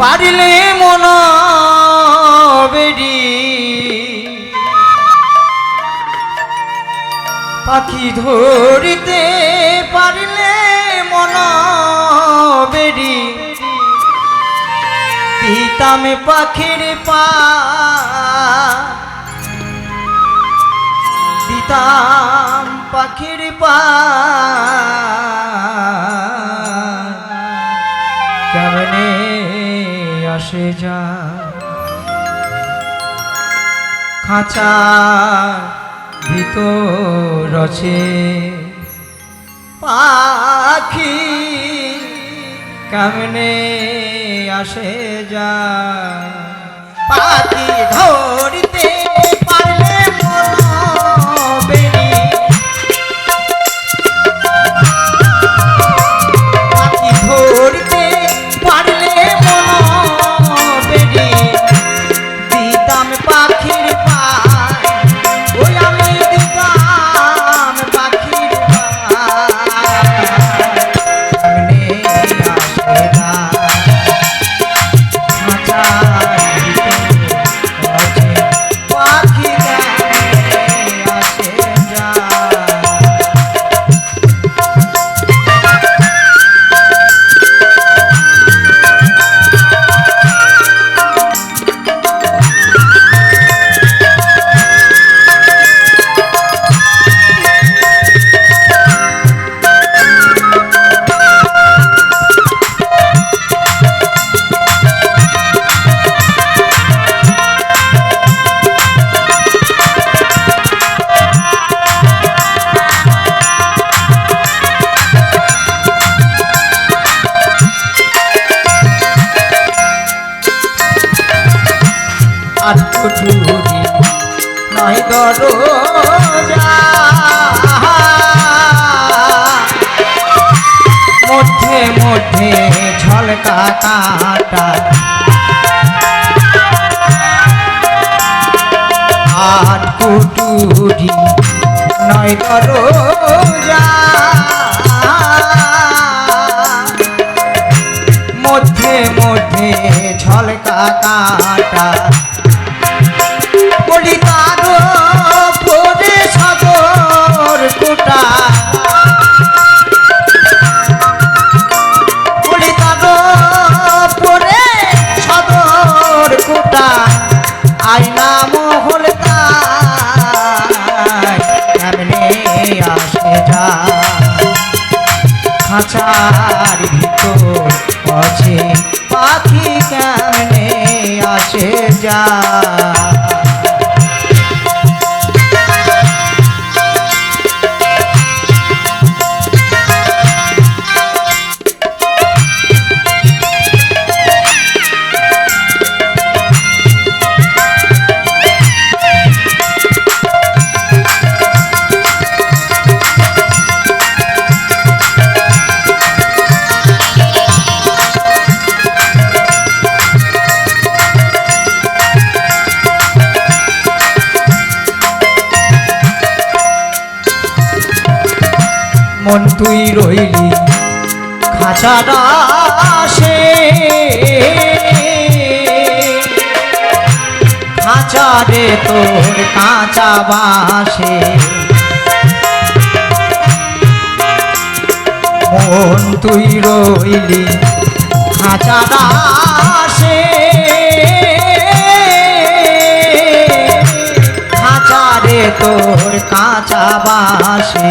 পারিলে মন বেরি পাখি ধরিতে পারিলে মন বেরি দিতাম পাখির পা। দিতাম পাখির পা। আসে যা। খাঁচা ভিতর আছে। পাখি কেমনে আসে যা পাখি ধরিতে আসে না নয় দরজা। মধ্যে মধ্যে ঝলকা কাটা। আর কুটুরি নয় দরজা। মধ্যে মধ্যে ঝলকা কাটা। আয়না মহল কেমনে আসে যা খাঁচার ভিতর আছে যা মন তুই রইলি, খাঁচাটা সে খাঁচারে তোর, কাঁচা বাসে মন তুই রইলি, খাঁচাটা সে খাঁচারে তোর, কাঁচা বাসে